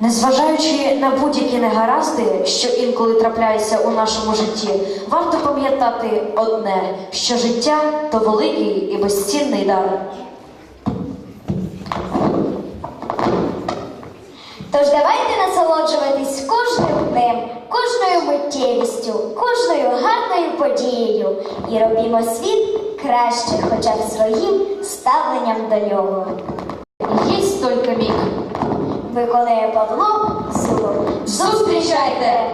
Незважаючи на будь-які негаразди, що інколи трапляються у нашому житті, варто пам'ятати одне, що життя то великий і безцінний дар. Тож давайте насолоджуватись кожним днем, кожною миттєвістю, кожною гарною подією і робімо світ краще хоча б своїм ставленням до нього. Єсть тільки міг. Виконує Павло Зуб. Зустрічайте!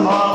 Oh.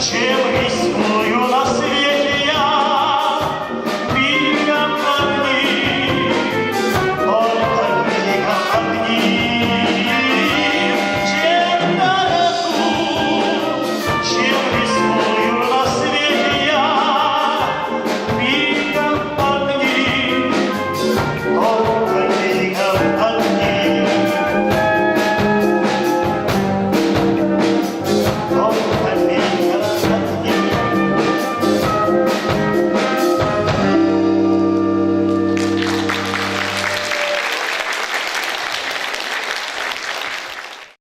chance.